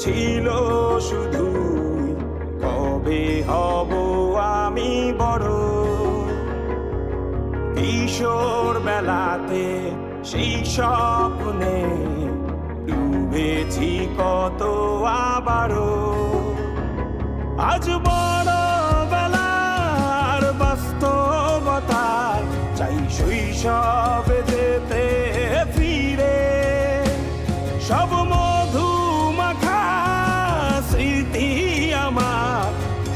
ছিল শুধু, কবে হব আমি বড়? কিশোর বেলাতে সেই স্বপ্নে ডুবেছি কত আবারও। আজ বড় বেলার বাস্তবতার চাই শৈশবে